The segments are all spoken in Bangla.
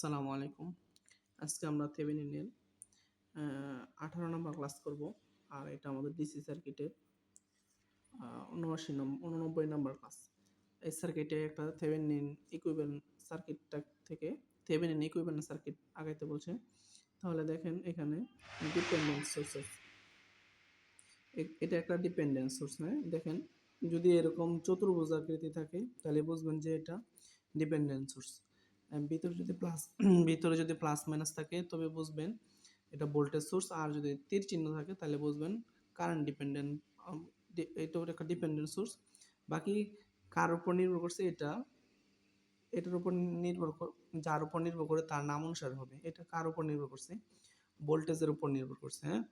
আসসালামু আলাইকুম। আজকে আমরা থেভেনিনের আঠারো নম্বর ক্লাস করব। আর এটা আমাদের ডিসি সার্কিটের উনআশি নম্বর উননব্বই নম্বর ক্লাস এই সার্কিটে একটা থেভেনিন ইকুইভ্যালেন্ট সার্কিটটা থেকে থেভেনিন ইকুইভ্যালেন্ট সার্কিট আগাইতে বলছে। তাহলে দেখেন এখানে ডিপেন্ডেন্ট সোর্সেস এটা একটা ডিপেন্ডেন্ট সোর্স হ্যাঁ? দেখেন, যদি এরকম চতুর্ভুজ আকৃতি থাকে, তাহলে বুঝবেন যে এটা ডিপেন্ডেন্ট সোর্স ভিতরে যদি প্লাস ভিতরে যদি প্লাস মাইনাস থাকে, তবে বুঝবেন এটা ভোল্টেজ সোর্স আর যদি তীর চিহ্ন থাকে, তাহলে বুঝবেন কারেন্ট ডিপেন্ডেন্ট এটা একটা ডিপেন্ডেন্ট সোর্স বাকি কার উপর নির্ভর করছে এটা, এটার উপর নির্ভর যার উপর নির্ভর করে তার নাম অনুসারে হবে। এটা কার উপর নির্ভর করছে? ভোল্টেজের উপর নির্ভর করছে হ্যাঁ?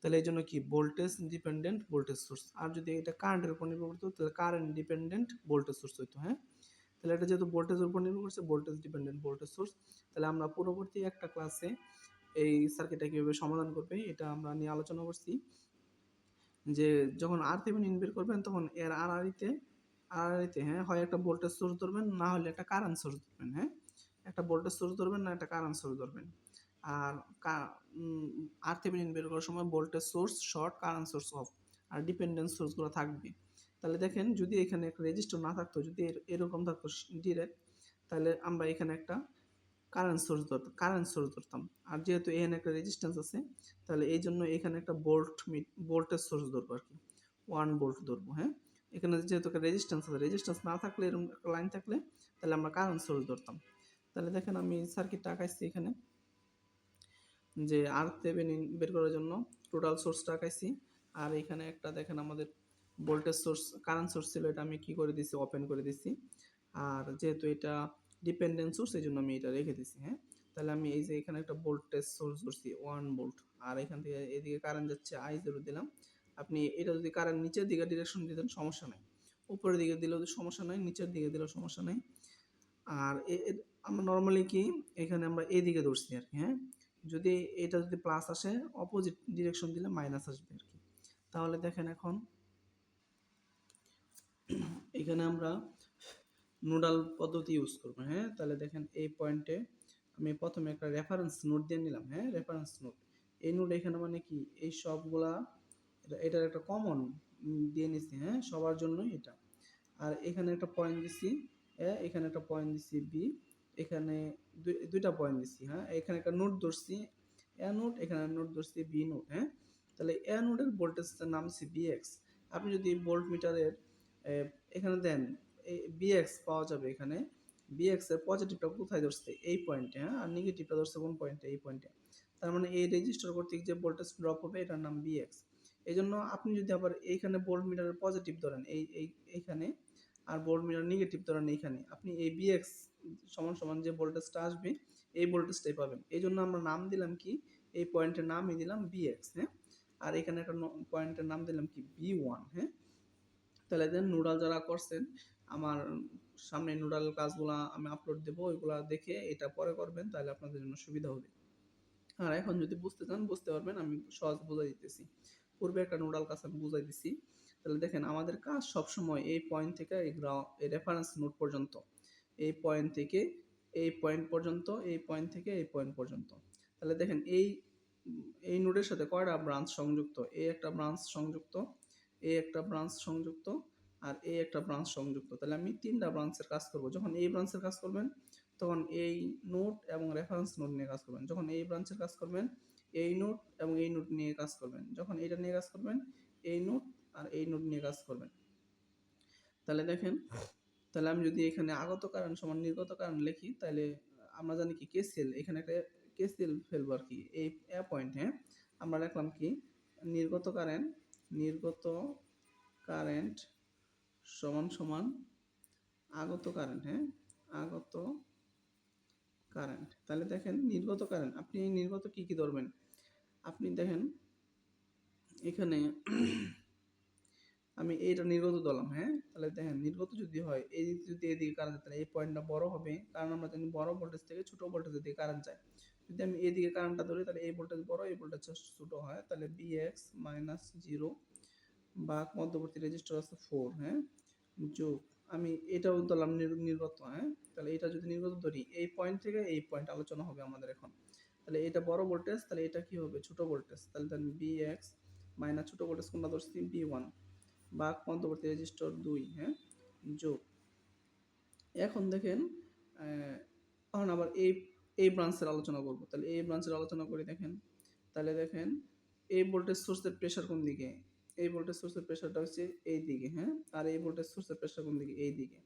তাহলে এই জন্য কি? ভোল্টেজ ডিপেন্ডেন্ট ভোল্টেজ সোর্স আর যদি এটা কারেন্টের উপর নির্ভর করতো, তাহলে কারেন্ট ডিপেন্ডেন্ট ভোল্টেজ সোর্স হইতো হ্যাঁ? তাহলে এটা যেহেতু ভোল্টেজের উপর নির্ভর করছে ভোল্টেজ ডিপেন্ডেন্ট ভোল্টেজ সোর্স তাহলে আমরা পূর্ববর্তী একটা ক্লাসে এই সার্কিটটা কীভাবে সমাধান করবে, এটা আমরা নিয়ে আলোচনা করছি। যে যখন আর থেভেনিন বের করবেন, তখন এর আর আরিতে হ্যাঁ হয় একটা ভোল্টেজ সোর্স ধরবেন, না হলে একটা কারেন্ট সোর্স ধরবেন হ্যাঁ। একটা ভোল্টেজ সোর্স ধরবেন, না একটা কারেন্ট সোর্স ধরবেন। আর আর থেভেনিন বের করার সময় voltage source short current source off আর ডিপেন্ডেন্ট সোর্সগুলো থাকবে। তাহলে দেখেন যদি এখানে একটা রেজিস্টার না থাকতো, যদি এরকম থাকতো ডিরেক্ট তাহলে আমরা এখানে একটা কারেন্ট সোর্স ধরতাম কারেন্ট সোর্স ধরতাম। আর যেহেতু এখানে একটা রেজিস্ট্যান্স আছে, তাহলে এই জন্য এখানে একটা বোল্ট বোল্টের সোর্স ধরবো আর কি। ওয়ান বোল্ট ধরবো হ্যাঁ? এখানে যেহেতু একটা রেজিস্ট্যান্স আছে রেজিস্ট্যান্স না থাকলে এরকম একটা লাইন থাকলে তাহলে আমরা কারেন্ট সোর্স ধরতাম। তাহলে দেখেন আমি সার্কিটটা আঁকাইছি এখানে। যে আর বের করার জন্য টোটাল সোর্সটা আঁকাইছি। আর এখানে একটা দেখেন আমাদের ভোল্টেজ সোর্স কারেন্ট সোর্স ছিল, এটা আমি কি করে দিছি? ওপেন করে দিছি। আর যেহেতু এটা ডিপেন্ডেন্ট সোর্স এই জন্য আমি এটা রেখে দিছি হ্যাঁ? তাহলে আমি এই যে এখানে একটা ভোল্টেজ সোর্স ধরছি ওয়ান ভোল্ট আর এখান থেকে এদিকে কারেন্ট যাচ্ছে আই জিরো দিলাম। আপনি এটা যদি কারেন্ট নিচের দিকে ডিরেকশন দিতেন সমস্যা নাই। উপরের দিকে দিলেও সমস্যা নাই, নিচের দিকে দিলেও সমস্যা নাই। আর আমরা নর্মালি কি, এখানে আমরা এই দিকে ধরছি আর কি হ্যাঁ? যদি এটা যদি প্লাস আসে অপোজিট ডিরেকশন দিলে মাইনাস আসবে আর কি। তাহলে দেখেন এখন এখানে আমরা নোডাল পদ্ধতি ইউজ করব হ্যাঁ? তাহলে দেখেন এই পয়েন্টে আমি প্রথমে একটা রেফারেন্স নোট দিয়ে নিলাম হ্যাঁ? রেফারেন্স নোট এই নোট এখানে মানে কি? এই সবগুলা এটা এটার একটা কমন দিয়ে নিছি হ্যাঁ? সবার জন্যই এটা। আর এখানে একটা পয়েন্ট দিছি এখানে একটা পয়েন্ট দিছি, বি, এখানে দুইটা পয়েন্ট দিছি হ্যাঁ? এখানে একটা নোট ধরছি, এ নোট এখানে নোট ধরছি, বি নোট হ্যাঁ? তাহলে এ নোটের ভোল্টেজটার নাম হচ্ছে বিএক্স আপনি যদি ভোল্ট মিটারের এখানে দেন এই বিএক্স পাওয়া যাবে এখানে। বিএক্স এর পজিটিভটা কোথায় ধরছে? এই পয়েন্টে হ্যাঁ? আর নেগেটিভটা ধরছে কোন পয়েন্টে এই পয়েন্টে তার মানে এই রেজিস্টার কর্তৃক যে ভোল্টেজ ড্রপ হবে, এটার নাম বিএক্স এই জন্য আপনি যদি আবার এইখানে ভোল্ট মিটারের পজিটিভ ধরেন, এই এই, এইখানে, আর ভোল্ট মিটার নেগেটিভ ধরেন এইখানে, আপনি এই বিএক্স সমান সমান যে ভোল্টেজটা আসবে, এই ভোল্টেজটাই পাবেন। এই জন্য আমরা নাম দিলাম কি? এই পয়েন্টের নামই দিলাম বিএক্স হ্যাঁ? আর এখানে একটা পয়েন্টের নাম দিলাম কি? বি ওয়ান হ্যাঁ? তাহলে দেন নুডাল যারা করছেন, আমার সামনে নুডাল কাজগুলা আমি আপলোড দেবো, ওইগুলা দেখে এটা পরে করবেন, তাহলে আপনাদের জন্য সুবিধা হবে। আর এখন যদি বুঝতে চান, বুঝতে পারবেন, আমি সহজ বুঝাই দিতেছি। পূর্বে একটা নুডাল কাজ আমি বুঝাই দিছি। তাহলে দেখেন, আমাদের কাজ সবসময় এই পয়েন্ট থেকে এই এই রেফারেন্স নোট পর্যন্ত। এই পয়েন্ট থেকে এই পয়েন্ট পর্যন্ত, এই পয়েন্ট থেকে এই পয়েন্ট পর্যন্ত। তাহলে দেখেন, এই এই নোডের সাথে কয়টা ব্রাঞ্চ সংযুক্ত? এই একটা ব্রাঞ্চ সংযুক্ত। এই একটা ব্রাঞ্চ সংযুক্ত আর এই একটা ব্রাঞ্চ সংযুক্ত। তাহলে আমি তিনটা ব্রাঞ্চের কাজ করব। যখন এই ব্রাঞ্চের কাজ করবেন, তখন এই নোট এবং রেফারেন্স নোট নিয়ে কাজ করবেন। যখন এই ব্রাঞ্চের কাজ করবেন, এই নোট এবং এই নোট নিয়ে কাজ করবেন। যখন এটা নিয়ে কাজ করবেন, এই নোট আর এই নোট নিয়ে কাজ করবেন। তাহলে দেখেন, তাহলে আমি যদি এখানে আগত কারণ সমান নির্গত কারণ লিখি, তাহলে আমরা জানি কি? কেসিএল এখানে একটা কেসিএল ফেলব আর কি? এই পয়েন্ট হ্যাঁ? আমরা লিখলাম কি? নির্গত কারেন্ট নির্গত কারেন্ট সমান সমান আগত কারেন্ট হ্যাঁ? আগত কারেন্ট তাহলে দেখেন নির্গত কারেন্ট আপনি নির্গত কি কি ধরবেন? আপনি দেখেন এখানে আমি এইটা নির্গত ধরলাম হ্যাঁ? তাহলে দেখেন নির্গত যদি হয়, এই যদি এদিকে কারেন্ট তাহলে এই পয়েন্টটা বড় হবে। কারণ আমরা জানি বড় ভোল্টেজ থেকে ছোট ভোল্টেজের দিকে কারেন্ট যায়। যদি আমি এদিকে কারেন্টটা ধরি, তাহলে এই ভোল্টেজ বড়, এই ভোল্টেজ ছোট হয়, তাহলে বিএক্স মাইনাস জিরো বা মধ্যবর্তী রেজিস্টার আছে ফোর হ্যাঁ? যোগ, আমি এটাও ধরলাম নির- নির্গত হ্যাঁ? তাহলে এটা যদি নির্গত ধরি, এই পয়েন্ট থেকে এই পয়েন্ট আলোচনা হবে আমাদের এখন। তাহলে এটা বড় ভোল্টেজ, তাহলে এটা কি হবে? ছোট ভোল্টেজ, তাহলে ধরেন বি এক্স মাইনাস ছোট ভোল্টেজ কোনটা ধরছি? বি ওয়ান বা মধ্যবর্তী রেজিস্টর দুই হ্যাঁ? যোগ, এখন দেখেন এখন আবার এই এই ব্রাঞ্চের আলোচনা করব। তাহলে এই ব্রাঞ্চের আলোচনা করি দেখেন। তাহলে দেখেন, এই ভোল্টেজ সোর্সের প্রেশার কোন দিকে? এই ভোল্টেজ সোর্সের প্রেশারটা হচ্ছে এই দিকে হ্যাঁ? আর এই ভোল্টেজ সোর্সের প্রেশার কোন দিকে? এই দিকে।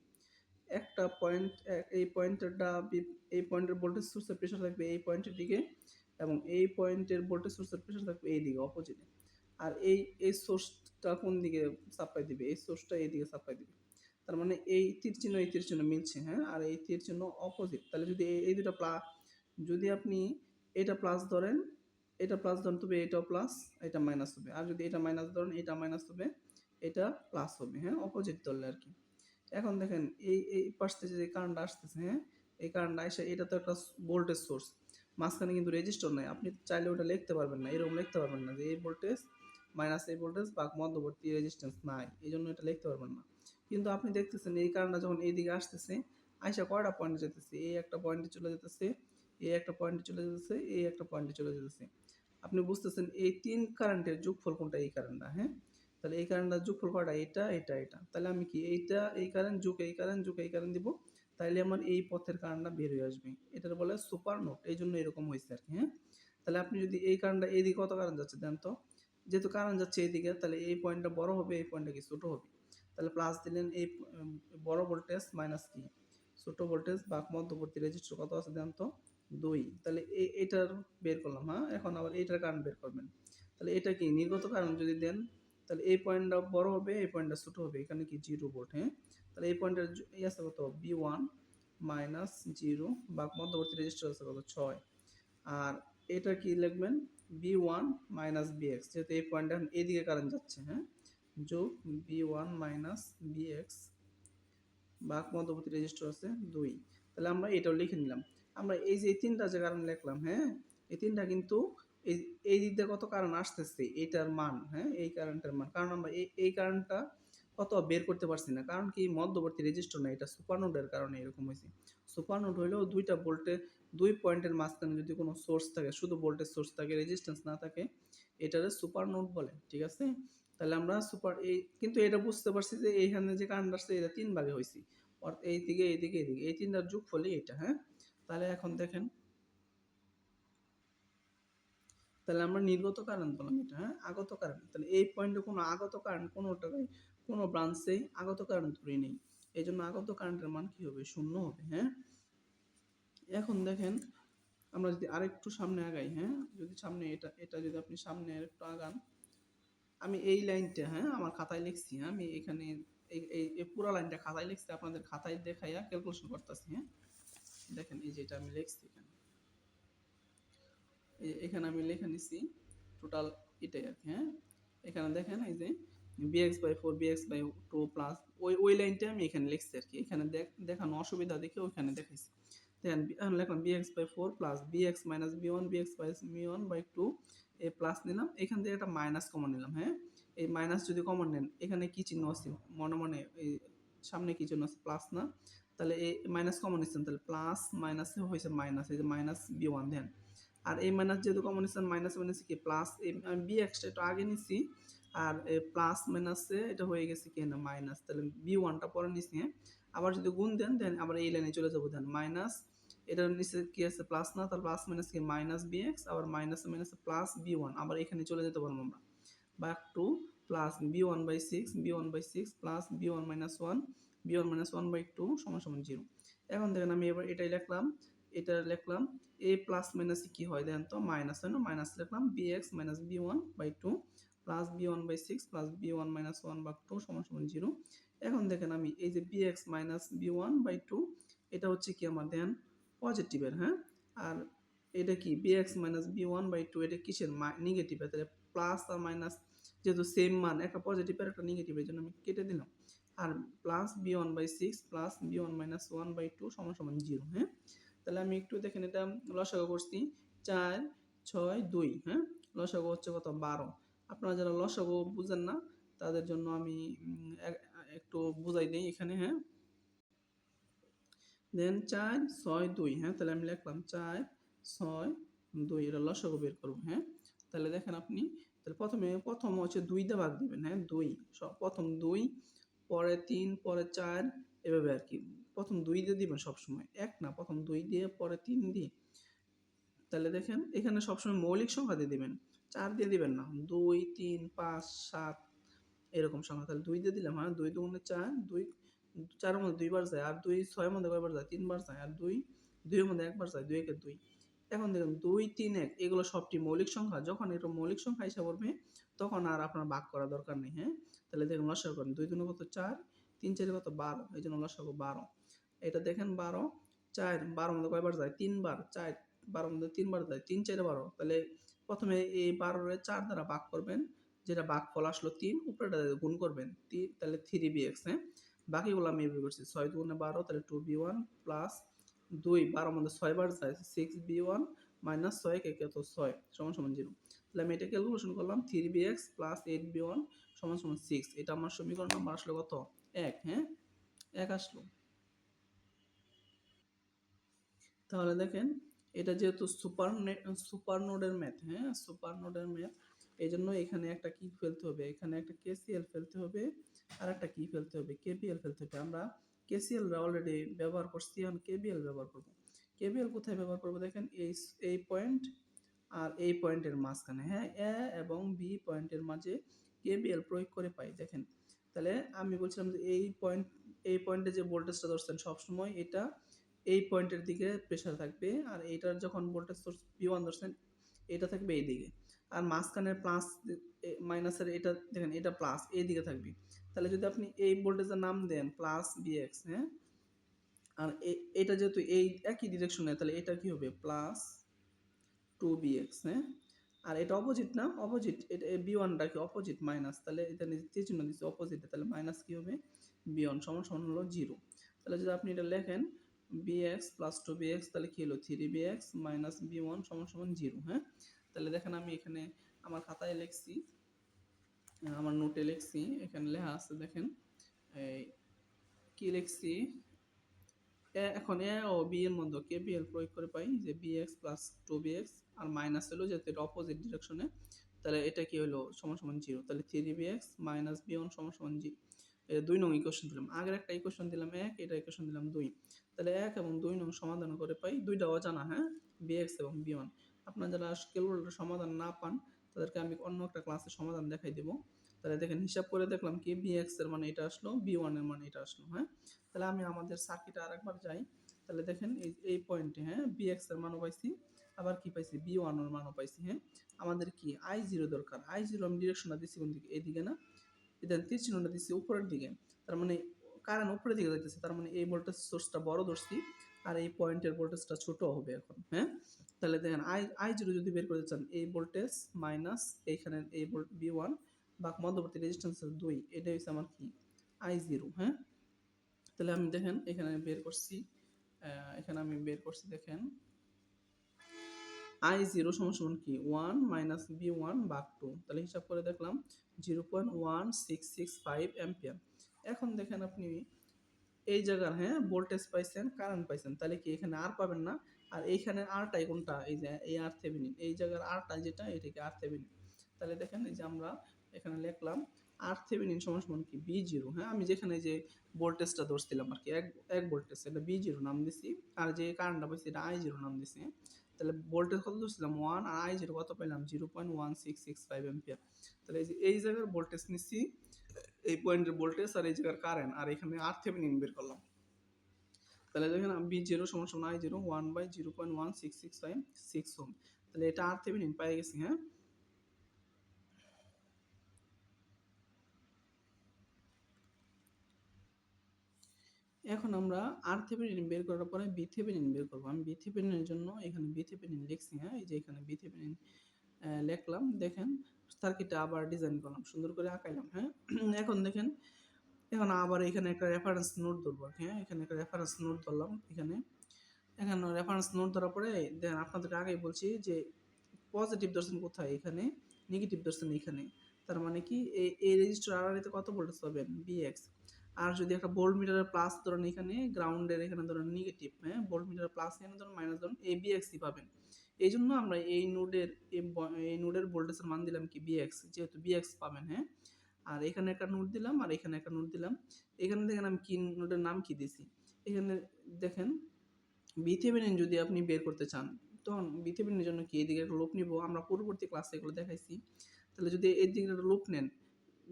একটা পয়েন্ট এই পয়েন্টেরটা এই পয়েন্টের ভোল্টেজ সোর্সের প্রেশার থাকবে এই পয়েন্টের দিকে এবং এই পয়েন্টের ভোল্টেজ সোর্সের প্রেশার থাকবে এই দিকে অপোজিটে আর এই এই সোর্সটা কোন দিকে সাপ্লাই দিবে? এই সোর্সটা এই দিকে সাপ্লাই দিবে। তার মানে এই তীর চিহ্ন, এই তীর চিহ্ন মিলছে হ্যাঁ? আর এই তীর চিহ্ন অপোজিট তাহলে যদি এই- এই দুটো প্লাস যদি আপনি এটা প্লাস ধরেন, এটা প্লাস ধরেন, তবে এটাও প্লাস এটা মাইনাস হবে। আর যদি এটা মাইনাস ধরেন, এটা মাইনাস হবে, এটা প্লাস হবে হ্যাঁ? অপোজিট ধরলে আর কি। এখন দেখেন, এই এই পাশ থেকে যে কারেন্টটা আসতেছে হ্যাঁ? এই কারেন্টটা এসে এটা তো একটা ভোল্টেজ সোর্স মাঝখানে কিন্তু রেজিস্টার নাই। আপনি চাইলে ওটা লিখতে পারবেন না, এরকম লিখতে পারবেন না যে এই ভোল্টেজ মাইনাস এই ভোল্টেজ বা মধ্যবর্তী রেজিস্ট্যান্স নাই এই জন্য এটা লিখতে পারবেন না। কিন্তু আপনি দেখতেছেন, এই কারেন্টটা যখন এইদিকে আসতেছে, আইসা কয়টা পয়েন্টে যেতেছে এই একটা পয়েন্টে চলে যেতেছে এই একটা পয়েন্টে চলে যেতেছে এই একটা পয়েন্টে চলে যেতেছে আপনি বুঝতেছেন এই তিন কারেন্টের যোগফল কোনটা? এই কারেন্টটা হ্যাঁ? তাহলে এই কারেন্টটার যোগফল কয়টা? এটা এটা এটা। তাহলে আমি কি এইটা, এই কারেন্ট যোগ এই কারেন্ট যোগ এই কারেন্ট দিব? তাইলে আমার এই পথের কারেন্টটা বের হয়ে আসবে। এটার বলে সুপার নোট এই জন্য এরকম হয়েছে আর কি হ্যাঁ? তাহলে আপনি যদি এই কারেন্টটা এইদিকে কত কারেন্ট যাচ্ছে দেন তো? যেহেতু কারেন্ট যাচ্ছে এইদিকে, তাহলে এই পয়েন্টটা বড় হবে, এই পয়েন্টটা কি ছোট হবে? তাহলে প্লাস দিলেন এই বড় ভোল্টেজ মাইনাস কি? ছোট ভোল্টেজ বা মধ্যবর্তী রেজিস্টার কত আছে দেন তো? দুই। তাহলে এটার বের করলাম হ্যাঁ? এখন আবার এইটার কারেন্ট বের করবেন। তাহলে এটা কি? নির্গত কারণ যদি দেন, তাহলে এই পয়েন্টটা বড় হবে, এই পয়েন্টটা ছোট হবে। এখানে কি জিরো ভোল্ট হ্যাঁ? তাহলে এই পয়েন্টের এই আছে কত? বি ওয়ান মাইনাস জিরো বা মধ্যবর্তী রেজিস্টার আছে কত? ছয়। আর এটা কি লিখবেন? V one minus V X যেহেতু এই পয়েন্টটা এখন এইদিকে কারেন্ট যাচ্ছে হ্যাঁ? যোগ V one minus V X বা মধ্যবর্তী রেজিস্টার আছে দুই। তাহলে আমরা এটাও লিখে নিলাম। আমরা এই যে তিনটা যে কারণ লিখলাম হ্যাঁ? এই তিনটা কিন্তু এই এই দিক দিয়ে কত কারণ আসতেছে এইটার মান হ্যাঁ? এই কারেন্টের মান। কারণ আমরা এই এই কারণটা কত বের করতে পারছি না। কারণ কি মধ্যবর্তী রেজিস্টার না এটা সুপারনোডের কারণে এরকম হয়েছে। সুপারনোড হইলেও দুইটা ভোল্টে দুই পয়েন্টের মাঝখানে যদি কোনো সোর্স থাকে, শুধু ভোল্টেজ সোর্স থাকে রেজিস্ট্যান্স না থাকে, এটারে সুপারনোড বলে, ঠিক আছে? তাহলে আমরা সুপার এই, কিন্তু এটা বুঝতে পারছি যে এইখানে যে কারেন্ট আসছে, এটা তিন ভাগে হয়েছে অর্থাৎ এই দিকে এই দিকে এই দিকে, এই তিনটার যোগ এটা হ্যাঁ? তাহলে এখন দেখেন। তাহলে আমরা নির্গত কারেন্ট বললাম এটা হ্যাঁ? আগত কারেন্ট তাহলে এই পয়েন্টে কোনো আগত কারেন্ট কোনোটাই কোনো ব্রাঞ্চেই আগত কারেন্ট ধরে নেই। এই জন্য আগত কারেন্টের মান কি হবে? শূন্য হবে হ্যাঁ? এখন দেখেন, আমরা যদি আরেকটু সামনে আগাই হ্যাঁ? যদি সামনে এটা এটা যদি আপনি সামনে আরেকটু আগান, আমি এই লাইনটা হ্যাঁ আমার খাতায় লিখছি হ্যাঁ? আমি এখানে এই এই পুরো লাইনটা খাতায় লিখছি, আপনাদের খাতায় দেখাইয়া ক্যালকুলেশন করতেছি হ্যাঁ? দেখেন, এই যেটা আমি লিখছি এখানে। এখানে আমি লিখে নিছি টোটাল এটাই আর কি হ্যাঁ? এখানে দেখেন, এই যে VX by four VX by two plus ওই ওই লাইনটা আমি এখানে লিখছি আর কি। এখানে দেখ- দেখানো অসুবিধা দেখে ওইখানে দেখাইছি। দেখেন এখন লিখলাম VX by four plus VX minus V one VX by V one by two A plus নিলাম। এখান থেকে একটা মাইনাস কমন নিলাম হ্যাঁ? এই মাইনাস যদি কমন নেন, এখানে কি চিহ্ন আছে? মনে মনে, এই সামনে কি চিহ্ন আছে? প্লাস না? তাহলে এই মাইনাস কমন নিচ্ছেন, তাহলে প্লাস মাইনাসে হয়েছে মাইনাস এই যে মাইনাস বি ওয়ান দেন। আর এই মাইনাস যেহেতু কমন নিচ্ছেন মাইনাস মাইনাসে কি? প্লাস আমি বি এক্সটা একটু আগে নিচ্ছি, আর প্লাস মাইনাসে এটা হয়ে গেছে কি না মাইনাস তাহলে বি ওয়ানটা পরে নিচ্ছি হ্যাঁ? আবার যদি গুণ দেন দেন আবার এই লাইনে চলে যাব, দেন মাইনাস এটার নিচে কি আছে? প্লাস না, তাহলে প্লাস মাইনাস কি? মাইনাস বি এক্স আবার minus minus plus V one আবার এখানে চলে যেতে পারব আমরা। Back to plus V one by six V one by six plus V one minus one V one minus one by two সমান সমান জিরো এখন দেখেন আমি এবার এটাই লিখলাম, এটা লিখলাম, এ প্লাস মাইনাস কী হয়? দেখেন তো মাইনাস হয় না? মাইনাস লিখলাম V X minus V one by two plus V one by six plus V one minus one by two সমান সমান জিরো এখন দেখেন আমি এই যে V X minus V one by two এটা হচ্ছে কি আমার দেন পজিটিভের হ্যাঁ? আর এটা কি? V X minus V one by two এটা কিসের নেগেটিভের তাহলে প্লাস আর মাইনাস যেহেতু সেম মান, একটা পজিটিভের একটা নেগেটিভের জন্য আমি কেটে দিলাম। আর plus V one by six plus V one minus one by two সমান সমান জিরো হ্যাঁ? তাহলে আমি একটু দেখেন এটা লসাগু করছি। চার, ছয়, দুই হ্যাঁ? লসাগু হচ্ছে কত? বারো। আপনারা যারা লসাগু বুঝেন না, তাদের জন্য আমি একটু বুঝাই দিই এখানে হ্যাঁ? দেন চার, ছয়, দুই হ্যাঁ? তাহলে আমি লিখলাম চার, ছয়, দুই, এটা লসাগু বের করব হ্যাঁ? তাহলে দেখেন আপনি, তাহলে প্রথমে প্রথম হচ্ছে দুই দিয়ে ভাগ দিবেন হ্যাঁ? দুই প্রথম দুই পরে তিন, পরে চার, এভাবে আর কি। প্রথম দুই দিয়ে দিবেন সবসময়। এক না, প্রথম দুই দিয়ে, পরে তিন দিয়ে। তাহলে দেখেন, এখানে সবসময় মৌলিক সংখ্যা দিয়ে দিবেন। চার দিয়ে দিবেন না। দুই, তিন, পাঁচ, সাত, এরকম সংখ্যা। তাহলে দুই দিয়ে দিলাম হ্যাঁ? দুই দুগুণে চার, দুই, চারের মধ্যে দুইবার যায়, আর দুই ছয়ের মধ্যে কয়বার যায়? তিনবার যায়, আর দুই, দুইয়ের মধ্যে একবার যায়, দুই একে দুই। এখন দেখুন, দুই, তিন, এক, এগুলো সবটি মৌলিক সংখ্যা। যখন এটা মৌলিক সংখ্যা হিসাবে করবে, তখন আর আপনার ভাগ করা দরকার নেই হ্যাঁ? তাহলে দেখুন লসাগু করেন। দুই দুনে কত? চার। তিন চারে কত? বারো। এই জন্য লসাগু বারো। এটা দেখেন বারো। চার, বারো মধ্যে কয়বার যায়? তিনবার। চার, বারো মধ্যে তিনবার যায়? তিন চারে বারো। তাহলে প্রথমে এই বারোরে চার দ্বারা ভাগ করবেন। যেটা ভাগ ফল আসলো তিন উপরেটা গুণ করবেন। তিন তাহলে থ্রি বি এক্স হ্যাঁ? বাকিগুলো আমি এভাবে করছি। ছয় দুগুণে বারো, তাহলে টু বি ওয়ান প্লাস দুই। বারো মধ্যে ছয় বার যায়। সিক্স বি ওয়ান মাইনাস ছয় কে কত ছয়। সমান সমান জিরো তাহলে আমি এটা ক্যালকুলেশন করলাম। Three V X plus eight V one সমান সমান সিক্স এটা আমার সমীকরণ নাম্বার আসলো কত? এক হ্যাঁ? এক আসলো। তাহলে দেখেন, এটা যেহেতু সুপার সুপার নোডের ম্যাথ হ্যাঁ? সুপার নোডের ম্যাথ এই জন্য এখানে একটা কি ফেলতে হবে? এখানে একটা কেসিএল ফেলতে হবে, আর একটা কি ফেলতে হবে? কেপিএল ফেলতে হবে। আমরা কেসিএল অলরেডি ব্যবহার করছি, এখন কেবিএল ব্যবহার করব। কেবিএল কোথায় ব্যবহার করব? দেখেন, এই এই পয়েন্ট আর এই পয়েন্টের মাঝখানে হ্যাঁ? এ এবং বি পয়েন্টের মাঝে কেবিএল প্রয়োগ করে পাই, দেখেন। তাহলে আমি বলছিলাম যে এই পয়েন্ট এই পয়েন্টে যে ভোল্টেজটা ধরছেন সবসময়, এটা এই পয়েন্টের দিকে প্রেশার থাকবে, আর এইটার যখন ভোল্টেজ সোর্স পি ওয়ান ধরছেন, এটা থাকবে এই দিকে। আর মাঝখানের প্লাস মাইনাসের এটা, দেখেন, এটা প্লাস এই দিকে থাকবে। তাহলে যদি আপনি এই ভোল্টেজের নাম দেন প্লাস বিএক্স হ্যাঁ? আর এটা যেহেতু এই একই ডিরেকশনে তাহলে এটা কি হবে? প্লাস টু বিএক্স হ্যাঁ? আর এটা অপোজিট না? অপোজিট এটা বি ওয়ানটা কি অপোজিট মাইনাস তাহলে এটা তীর চিহ্ন দিচ্ছে অপোজিটে তাহলে মাইনাস কী হবে? বি ওয়ান সমান সমান হলো জিরো তাহলে যদি আপনি এটা লেখেন VX plus two V X তাহলে কি হলো? Three V X minus V one সমান সমান জিরো হ্যাঁ? তাহলে দেখেন আমি এখানে আমার খাতায় লিখছি, আমার নোটে লিখছি, এখানে লেখা আছে দেখেন, এই কি লিখছি? এখন এ ও বি এর মধ্যে বি এল প্রয়োগ করে পাই, যে V x plus two V x আর মাইনাস হলো যেহেতু এটা অপোজিট ডিরেকশনে তাহলে এটা কি হলো? সমান সমান জিরো তাহলে three V x minus V one সমান সমান জি দুই নং ইকুয়েশন দিলাম। আগের একটা ইকুয়েশন দিলাম এক, এটা ইকুয়েশন দিলাম দুই, তাহলে এক এবং দুই নং সমাধান করে পাই দুইটা অজানা হ্যাঁ? বি এক্স এবং বি ওয়ান আপনারা যারা ক্যালকুলেটর সমাধান না পান, তাদেরকে আমি অন্য একটা ক্লাসে সমাধান দেখাই দেবো। তাহলে দেখেন, হিসাব করে দেখলাম কি বি এক্সের মানে এটা আসলো বি ওয়ানের মানে এটা আসলো হ্যাঁ? তাহলে আমি আমাদের সার্কিটে আরেকবার যাই। তাহলে দেখেন এই এই পয়েন্টে হ্যাঁ? বি এক্সের মানও পাইছি। আবার কি পাইছি? বি ওয়ানের মানও পাইছি হ্যাঁ? আমাদের কি? আই জিরো দরকার। আই জিরো আমি ডিরেকশনটা দিচ্ছি কোন দিকে? এইদিকে না? এটা তীর চিহ্নটা দিচ্ছি উপরের দিকে। তার মানে কারেন্ট উপরের দিকে যাইতেছে। তার মানে এই ভোল্টেজ সোর্সটা বড় ধরছি আর এই পয়েন্টের ভোল্টেজটা ছোট হবে এখন হ্যাঁ? তাহলে দেখেন আই আই জিরো যদি বের করতে চান, এই ভোল্টেজ মাইনাস এইখানে এই ভোল্ট বি ওয়ান বা মধ্যবর্তী রেজিস্ট্যান্স দুই এটা হচ্ছে আমার কি? আই জিরো হ্যাঁ? তাহলে আমি দেখেন, এখানে বের করছি। এখানে আমি বের করছি, দেখেন। আই জিরো সমান কি? ওয়ান মাইনাস বি ওয়ান বাক টু তাহলে হিসাব করে দেখলাম zero point one six six five ampere এখন দেখেন আপনি এই জায়গার হ্যাঁ ভোল্টেজ পাইছেন কারেন্ট পাইছেন, তাহলে কি এখানে আর পাবেন না? আর এইখানে আরটাই কোনটা? এই যে, এই আর থেভিনিন এই জায়গার আরটা যেটা, এটাকে আর থেভিনিন তাহলে দেখেন, এই যে আমরা এখানে লিখলাম আর থেভিনিন সমান সমান কি? বি জিরো হ্যাঁ? আমি যেখানে যে ভোল্টেজটা ধরছিলাম আর কি, এক এক ভোল্টেজ এটা বি জিরো নাম দিছি। আর যে কারেন্টটা পাইছি, এটা আই জিরো নাম দিছি তাহলে ভোল্টেজ কত ধরছিলাম? ওয়ান আর আই জিরো কত পাইলাম? Zero point one six six five ampere তাহলে এই যে, এই জায়গার ভোল্টেজ নিচ্ছি এই পয়েন্টের ভোল্টেজ আর এই জায়গার কারেন্ট আর এখানে আর থেভেনিন বের করলাম। তাহলে দেখেন বি জিরো সমান সমান I zero one by zero point one six six five six ohm তাহলে এটা আর থেভেনিন পাই গেছি হ্যাঁ? এখন আমরা আর থেভেনিন বের করার পরে বি থেভেনিন বের করব। আমি বি থেভেনিনের জন্য এখানে বি থেভেনিন লিখছি হ্যাঁ? এই যে এখানে বি থেভেনিন লিখলাম। দেখেন সার্কিটটা আবার ডিজাইন করলাম, সুন্দর করে আঁকাইলাম হ্যাঁ? এখন দেখেন, এখন আবার এখানে একটা রেফারেন্স নোট ধরবো হ্যাঁ? এখানে একটা রেফারেন্স নোট ধরলাম, এখানে। এখানে রেফারেন্স নোট ধরার পরে দেখেন আপনাদেরকে আগেই বলছি যে পজিটিভ দর্শন কোথায়? এখানে নেগেটিভ দর্শন এখানে। তার মানে কি এই রেজিস্টার আর কত ভোল্টেজ পাবেন? বিএক্স আর যদি একটা ভোল্ট মিটারের প্লাস ধরেন এখানে গ্রাউন্ডের এখানে ধরেন নেগেটিভ হ্যাঁ? ভোল্ট মিটারের প্লাস এখানে ধরেন মাইনাস ধরেন এই বিএক্সই পাবেন। এই জন্য আমরা এই নোডের এই নোডের ভোল্টেজের মান দিলাম কি বিএক্স যেহেতু বিএক্স পাবেন হ্যাঁ? আর এখানে একটা নোট দিলাম আর এখানে একটা নোট দিলাম। এখানে দেখেন আমি কি নোটের নাম কি দিছি? এখানে দেখেন বিথেভেনিন যদি আপনি বের করতে চান, তখন বিথেভেনিনের জন্য কি এদিকে একটা লোপ নিব? আমরা পূর্ববর্তী ক্লাসে এগুলো দেখাইছি। তাহলে যদি এর দিকে একটা লোপ নেন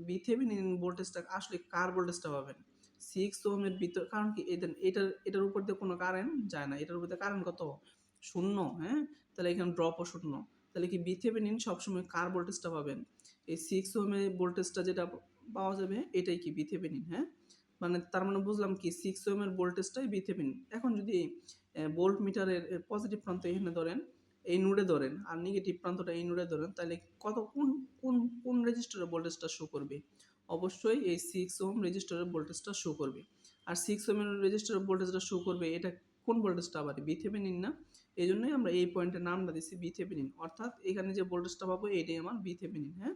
বিথেভেনিন ভোল্টেজটা আসলে কার ভোল্টেজটা পাবেন? সিক্স ওহমের ভিতর, কারণ কি এদের, এটার এটার উপর দিয়ে কোনো কারেন্ট যায় না, এটার উপর দিয়ে কারেন্ট কত? শূন্য হ্যাঁ? তাহলে এখানে ড্রপও শূন্য। তাহলে কি বিথেভেনিন সবসময় কার ভোল্টেজটা পাবেন? এই সিক্স ওহমের ভোল্টেজটা যেটা পাওয়া যাবে, এটাই কি বিথেভেনিন হ্যাঁ? মানে তার মানে বুঝলাম কি সিক্স ওহমের ভোল্টেজটাই বিথেভেনিন এখন যদি ভোল্ট মিটারের পজিটিভ প্রান্ত এখানে ধরেন, এই নোডে ধরেন, আর নেগেটিভ প্রান্তটা এই নোডে ধরেন, তাহলে কত, কোন কোন রেজিস্টারের ভোল্টেজটা শো করবে। অবশ্যই এই সিক্স ওম রেজিস্টারের ভোল্টেজটা শো করবে। আর সিক্স ওমের রেজিস্টারের ভোল্টেজটা শো করবে, এটা কোন ভোল্টেজটা আবার বিথেভেনিন না? এই জন্যই আমরা এই পয়েন্টের নামটা দিচ্ছি বিথেভেনিন অর্থাৎ এখানে যে ভোল্টেজটা পাবো, এটাই আমার বিথেভেনিন হ্যাঁ?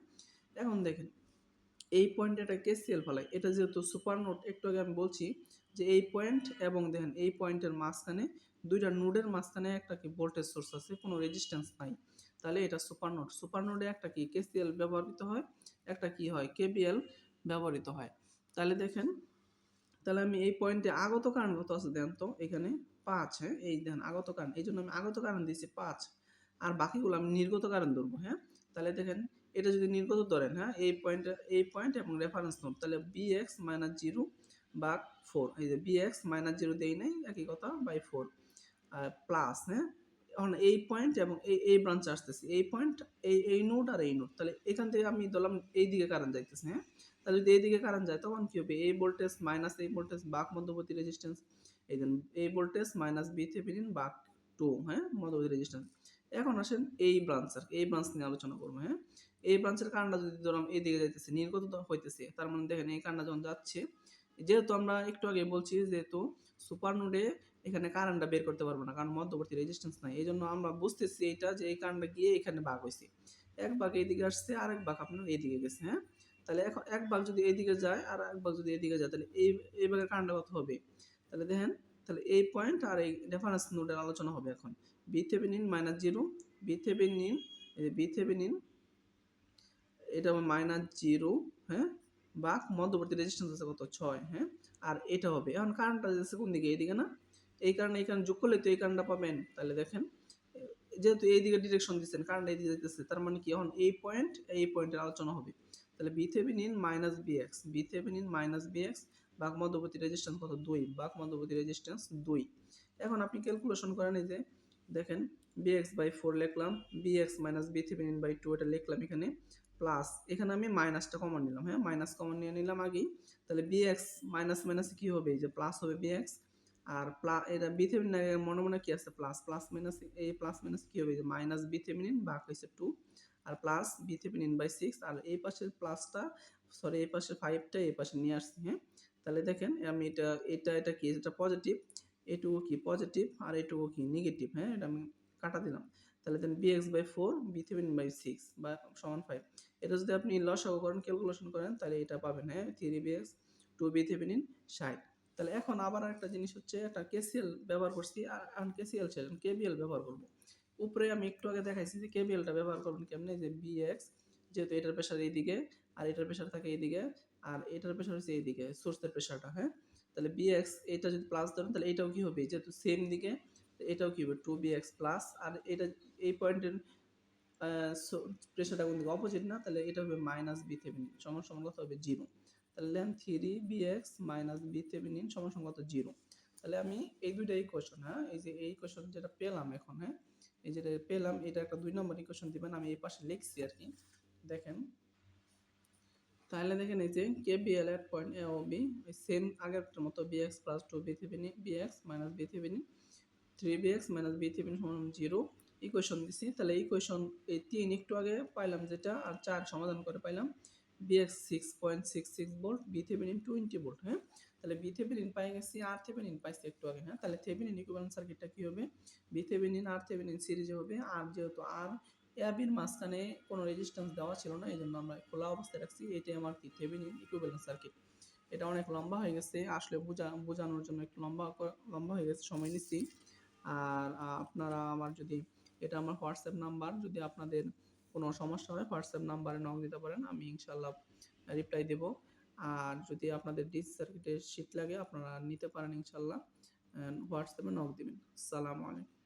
এখন দেখেন, এই পয়েন্টে একটা কেসিএল ফেলাই এটা যেহেতু সুপার নোট একটু আগে আমি বলছি যে এই পয়েন্ট এবং দেখেন, এই পয়েন্টের মাঝখানে দুইটা নোডের মাঝখানে একটা কি ভোল্টেজ সোর্স আছে, কোনো রেজিস্ট্যান্স নাই। তাহলে এটা সুপার নোড। সুপার নোডে একটা কি? কেসিএল ব্যবহৃত হয়, একটা কি হয়? কেবিএল ব্যবহৃত হয়। তাহলে দেখেন, তাহলে আমি এই পয়েন্টে আগত কারণ কত আছে দেন তো? এখানে পাঁচ হ্যাঁ? এই দেন আগত কারণ। এই জন্য আমি আগত কারণ দিয়েছি পাঁচ। আর বাকিগুলো আমি নির্গত কারণ ধরবো হ্যাঁ? তাহলে দেখেন, এটা যদি নির্গত ধরেন হ্যাঁ? এই পয়েন্ট এই পয়েন্ট এবং রেফারেন্স নোড তাহলে বি এক্স মাইনাস জিরো বা ফোর এই যে বি এক্স মাইনাস জিরো দেই নাই, একই কথা, বাই ফোর প্লাস হ্যাঁ? এখন এই পয়েন্ট এবং এই এই ব্রাঞ্চে আসতেছি। এই পয়েন্ট এই এই নোট আর এই নোট তাহলে এখান থেকে আমি ধরলাম এই দিকে কারেন্ট যাইতেছে হ্যাঁ? তাহলে যদি এই দিকে কারেন্ট যায়, তখন কী হবে? এই ভোল্টেজ মাইনাস এই ভোল্টেজ বাক মধ্যবর্তী রেজিস্ট্যান্স এই দেন এই ভোল্টেজ মাইনাস বি থেভেনিন বাক টু হ্যাঁ? মধ্যবর্তী রেজিস্ট্যান্স এখন আসেন এই ব্রাঞ্চ আর এই ব্রাঞ্চ নিয়ে আলোচনা করব হ্যাঁ? এই ব্রাঞ্চের কারণটা যদি ধরলাম এই দিকে যাইতেছে, নির্গত হইতেছে, তার মানে দেখেন এই কারণটা যখন যাচ্ছে যেহেতু আমরা একটু আগে বলছি যেহেতু সুপার নোডে এখানে কারেন্টটা বের করতে পারব না, কারণ মধ্যবর্তী রেজিস্ট্যান্স নাই। এই জন্য আমরা বুঝতেছি এইটা যে এই কারেন্টটা গিয়ে এখানে ভাগ হয়েছে এক ভাগ এইদিকে আসছে আর এক ভাগ আপনার এইদিকে গেছে হ্যাঁ? তাহলে এখন এক ভাগ যদি এইদিকে যায় আর এক ভাগ যদি এইদিকে যায়, তাহলে এই এই ভাগের কারেন্টটা কত হবে? তাহলে দেখেন, তাহলে এই পয়েন্ট আর এই রেফারেন্স নোডের আলোচনা হবে এখন। বিথেবেনিন মাইনাস জিরো বিথেবেনিন বিথেবেনিন এটা মাইনাস জিরো হ্যাঁ? বা মধ্যবর্তী রেজিস্ট্যান্স আছে কত? ছয় হ্যাঁ? আর এটা হবে। এখন কারেন্টটা যাচ্ছে কোন দিকে? এইদিকে না? এই কারণে এখানে যোগ করলে তো এই কারেন্টটা পাবেন। তাহলে দেখেন, যেহেতু এই দিকে ডিরেকশন দিচ্ছেন কারেন্ট এই দিকে যেতেছে তার মানে কি? এখন এই পয়েন্ট এই পয়েন্টের আলোচনা হবে। তাহলে V Thevenin minus V x V x V Thevenin minus V x বাক মধ্যবর্তী রেজিস্ট্যান্স কত? দুই, বাক মধ্যবর্তী রেজিস্ট্যান্স দুই। এখন আপনি ক্যালকুলেশন করেন এই যে, দেখেন বি এক্স বাই ফোর লিখলাম V x minus V Thevenin by two এটা লিখলাম এখানে। প্লাস এখানে আমি মাইনাসটা কমন নিলাম হ্যাঁ? মাইনাস কমন নিয়ে নিলাম আগেই। তাহলে বিএক্স মাইনাস মাইনাস কি হবে? এই যে প্লাস হবে বিএক্স আর প্লা এটা বিথেমিন মনে মনে কি আছে? প্লাস প্লাস মাইনাস এই প্লাস মাইনাস কি হবে? যে মাইনাস বিথেমিনিন ভাগ হয়েছে two R plus V Thevenin by six আর এই পাশের প্লাসটা সরি এই পাশের ফাইভটা এই পাশে নিয়ে আসছি হ্যাঁ? তাহলে দেখেন, আমি এটা এটা এটা কি? এটা পজিটিভ এটুকু কি পজিটিভ আর এটুকু কি নেগেটিভ হ্যাঁ? এটা আমি কাটা দিলাম। তাহলে দেন V x by four V Thevenin by six বা সমান ফাইভ এটা যদি আপনি লসাগু করেন ক্যালকুলেশন করেন, তাহলে এটা পাবেন হ্যাঁ? Three V x two V Thevenin ষাট। তাহলে এখন আবার একটা জিনিস হচ্ছে, একটা কেসিএল ব্যবহার করছি, আর এখন কেসিএল ছিল কেবিএল ব্যবহার করব। উপরে আমি একটু আগে দেখাইছি যে কেবিএলটা ব্যবহার করবেন কেমনে? যে বি এক্স যেহেতু এটার প্রেশার এইদিকে, আর এটার প্রেশার থাকে এইদিকে, আর এটার প্রেশার হচ্ছে এইদিকে সোর্সের প্রেশারটা হ্যাঁ? তাহলে বি এক্স এটা যদি প্লাস ধরেন, তাহলে এটাও কী হবে? যেহেতু সেম দিকে, এটাও কী হবে? টু বি এক্স প্লাস আর এটা এই পয়েন্টের প্রেশারটা কোন দিকে অপোজিট না, তাহলে এটা হবে মাইনাস বি থেভেনিন সমান সমান কত হবে জিরো তাহলে lane three V x minus V Thevenin সমান সমান কত জিরো তাহলে আমি এই দুইটা ইকুয়েশন হ্যাঁ এই যে এই ইকুয়েশন যেটা পেলাম এখন হ্যাঁ এই যেটা পেলাম, এটা একটা দুই নম্বর ইকুয়েশন দিবেন, আমি এই পাশে লিখছি আর কি। দেখেন, তাহলে দেখেন এই যে K V L at point A, O B same আগের মতো V x plus two V Thevenin V x minus V Thevenin three V x minus V Thevenin সমান জিরো ইকুয়েশন দিছি তাহলে ইকুয়েশন এই তিন একটু আগে পাইলাম যেটা, আর চার সমাধান করে পাইলাম। V x six point six six volt V Thevenin twenty volt হ্যাঁ? তাহলে বি পাই গেছি আর থেভেনিন পাইছি একটু আগে হ্যাঁ? তাহলে থেভেনিন ইকুইভ্যালেন্ট সার্কিটটা কী হবে? বি থেভেনিন আর থেভেনিন সিরিজে হবে, আর যেহেতু আর এবির মাঝখানে কোনো রেজিস্ট্যান্স দেওয়া ছিল না এই জন্য আমরা খোলা অবস্থায় রাখছি, এটাই আমার কি থেভেনিন ইকুইভ্যালেন্ট সার্কিট এটা অনেক লম্বা হয়ে গেছে, আসলে বোঝা, বোঝানোর জন্য একটু লম্বা লম্বা হয়ে গেছে, সময় নিচ্ছি। আর আপনারা আমার যদি এটা আমার হোয়াটসঅ্যাপ নাম্বার। যদি আপনাদের কোনো সমস্যা হয়, হোয়াটসঅ্যাপ নাম্বারে নক দিতে পারেন, আমি ইনশাল্লাহ রিপ্লাই দেব। আর যদি আপনাদের ডিস সার্কিটের শীত লাগে, আপনারা নিতে পারেন ইনশাল্লাহ হোয়াটসঅ্যাপে নক দিবেন। সালাম আলাইকুম।